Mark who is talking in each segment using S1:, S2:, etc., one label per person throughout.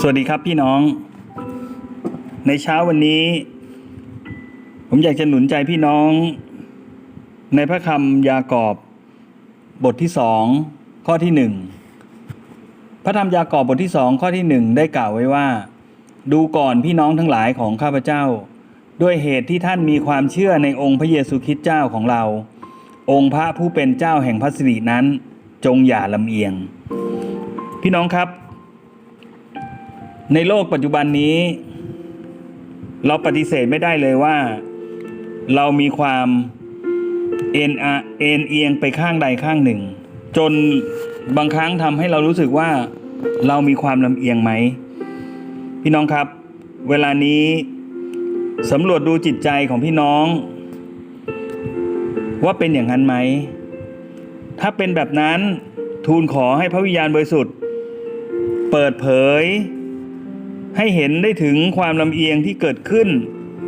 S1: สวัสดีครับพี่น้อง ในเช้าวันนี้ ผมอยากจะหนุนใจพี่น้อง ในพระคำยากอบบทที่สองข้อที่หนึ่งพระธรรมยากอบบทที่สองข้อที่หนึ่งได้กล่าวไว้ว่า ดูก่อนพี่น้องทั้งหลายของข้าพเจ้า ด้วยเหตุที่ท่านมีความเชื่อในองค์พระเยซูคริสต์เจ้าของเรา องค์พระผู้เป็นเจ้าแห่งพระสิรินั้น จงอย่าลำเอียง พี่น้องครับ ในโลกปัจจุบันนี้ เราปฏิเสธไม่ได้เลยว่า เรามีความเอ็นเอ็นเอียงไปข้างใดข้างหนึ่ง จนบางครั้งทำให้เรารู้สึกว่าเรามีความลำเอียงไหม พี่น้องครับ เวลานี้สำรวจดูจิตใจของพี่น้อง ว่าเป็นอย่างนั้นไหม ถ้าเป็นแบบนั้นทูลขอให้พระวิญญาณบริสุทธิ์ เปิดเผย ให้เห็นได้ถึงความลำเอียงที่เกิดขึ้น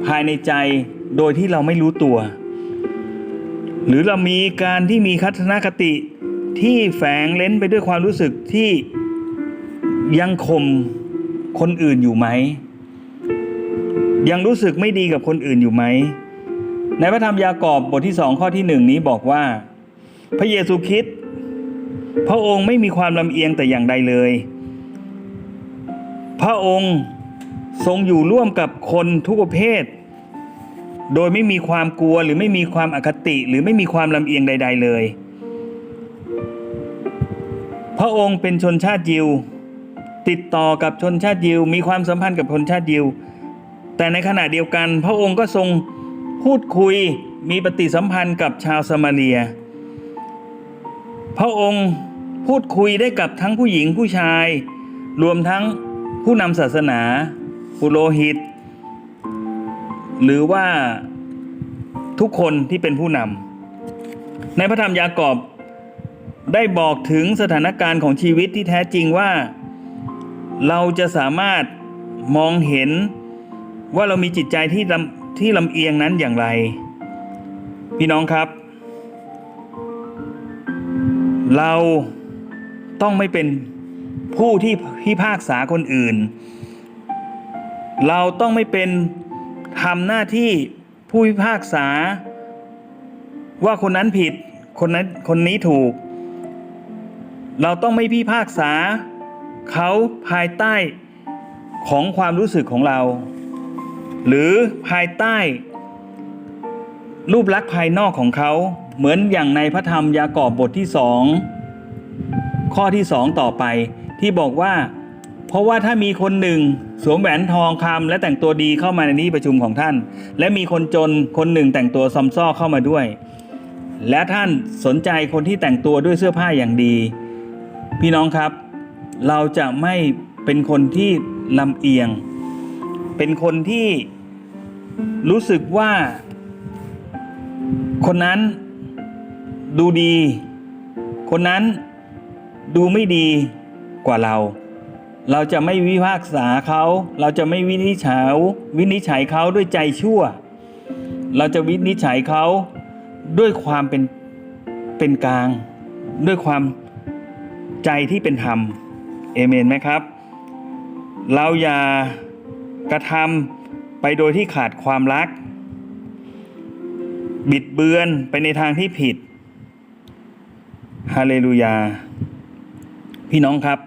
S1: ภายในใจโดยที่เราไม่รู้ตัว หรือเรามีการที่มีคัตนคติที่แฝงเล้นไปด้วยความรู้สึกที่ยังข่มคนอื่นอยู่ไหม ยังรู้สึกไม่ดีกับคนอื่นอยู่ไหม ในพระธรรมยากอบบทที่สองข้อที่หนึ่งนี้บอกว่า พระเยซูคริสต์พระองค์ไม่มีความลำเอียงแต่อย่างใดเลย พระองค์ทรงอยู่ร่วมกับคนทุกประเภท โดยไม่มีความกลัวหรือไม่มีความอคติหรือไม่มีความลำเอียงใด ๆเลย พระองค์เป็นชนชาติยิว ติดต่อกับชนชาติยิว มีความสัมพันธ์กับชนชาติยิว แต่ในขณะเดียวกัน พระองค์ก็ทรงพูดคุยมีปฏิสัมพันธ์กับชาวสมาเรีย พระองค์พูดคุยได้กับทั้งผู้หญิงผู้ชาย รวมทั้ง ผู้นำศาสนาปุโรหิต หรือว่าทุกคนที่เป็นผู้นำในพระธรรมยากอบได้บอกถึงสถานการณ์ของชีวิตที่แท้จริงว่า เราจะสามารถมองเห็นว่าเรามีจิตใจที่ลำที่ลำเอียงนั้นอย่างไร พี่น้องครับ เราต้องไม่เป็น ผู้ที่พิพากษาคนอื่น เราต้องไม่เป็นทำหน้าที่ผู้พิพากษา ว่าคนนั้นผิดคนนั้นคนนี้ถูก เราต้องไม่พิพากษาเขาภายใต้ของความรู้สึกของเรา หรือภายใต้ รูปลักษณ์ภายนอกของเขา เหมือนอย่างในพระธรรมยากอบบทที่สอง ข้อที่สองต่อไปที่บอกว่า เพราะว่าถ้ามีคนหนึ่งสวมแหวนทองคำและแต่งตัวดีเข้ามาในที่ประชุมของท่าน และมีคนจนคนหนึ่งแต่งตัวซอมซ่อเข้ามาด้วย และท่านสนใจคนที่แต่งตัวด้วยเสื้อผ้าอย่างดี พี่น้องครับ เราจะไม่เป็นคนที่ลำเอียง เป็นคนที่รู้สึกว่า คนนั้นดูดี คนนั้น ดูไม่ดีกว่าเรา เราจะไม่วิพากษาเขา เราจะไม่วินิจฉัยวินิจฉัยเขาด้วยใจชั่ว เราจะวินิจฉัยเขาด้วยความเป็นเป็นกลาง ด้วยความใจที่เป็นธรรมเอเมนไหมครับ เราอย่ากระทำไปโดยที่ขาดความรัก บิดเบือนไปในทางที่ผิดฮาเลลูยา พี่น้องครับ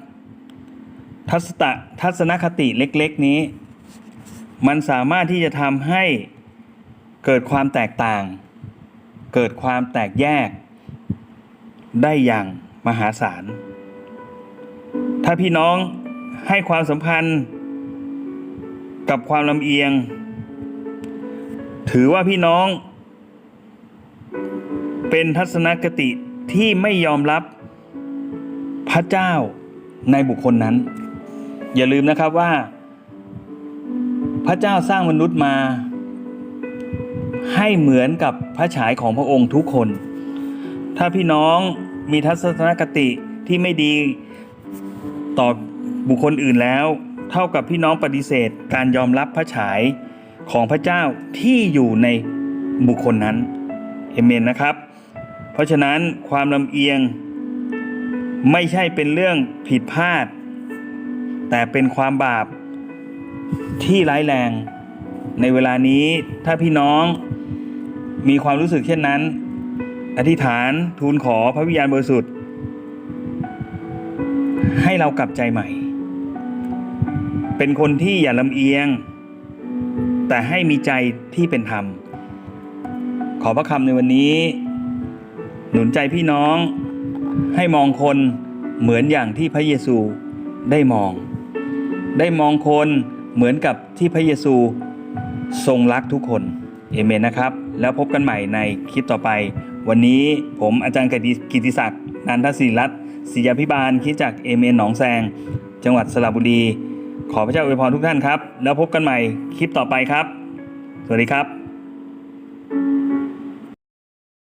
S1: ทัศตะทัศนคติเล็กๆนี้ มันสามารถที่จะทำให้เกิดความแตกต่าง เกิดความแตกแยก ได้อย่างมหาศาล ถ้าพี่น้องให้ความสัมพันธ์กับความลำเอียง ถือว่าพี่น้อง เป็นทัศนคติที่ไม่ยอมรับ พระเจ้าในบุคคลนั้น อย่าลืมนะครับว่า พระเจ้าสร้างมนุษย์มา ให้เหมือนกับพระฉายของพระองค์ทุกคน ถ้าพี่น้องมีทัศนคติที่ไม่ดีต่อบุคคลอื่นแล้ว เท่ากับพี่น้องปฏิเสธการยอมรับพระฉายของพระเจ้าที่อยู่ในบุคคลนั้นเอเมนนะครับ เพราะฉะนั้นความลำเอียง ไม่ใช่เป็นเรื่องผิดพลาด แต่เป็นความบาปที่ร้ายแรง ในเวลานี้ถ้าพี่น้องมีความรู้สึกเช่นนั้น อธิษฐานทูลขอพระวิญญาณบริสุทธิ์ ให้เรากลับใจใหม่ เป็นคนที่อย่าลำเอียง แต่ให้มีใจที่เป็นธรรม ขอพระคำในวันนี้ หนุนใจพี่น้อง ให้มองคนเหมือนอย่างที่พระเยซูได้มอง ได้มองคนเหมือนกับที่พระเยซูทรงรักทุกคนเอเมนนะครับ แล้วพบกันใหม่ในคลิปต่อไป วันนี้ผมอาจารย์กิติศักดิ์นันทศิริรัตน์ศิยาพิบาลคิดจากเอเมนหนองแซง จังหวัดสระบุรี ขอพระเจ้าอวยพรทุกท่านครับ แล้วพบกันใหม่คลิปต่อไปครับ สวัสดีครับ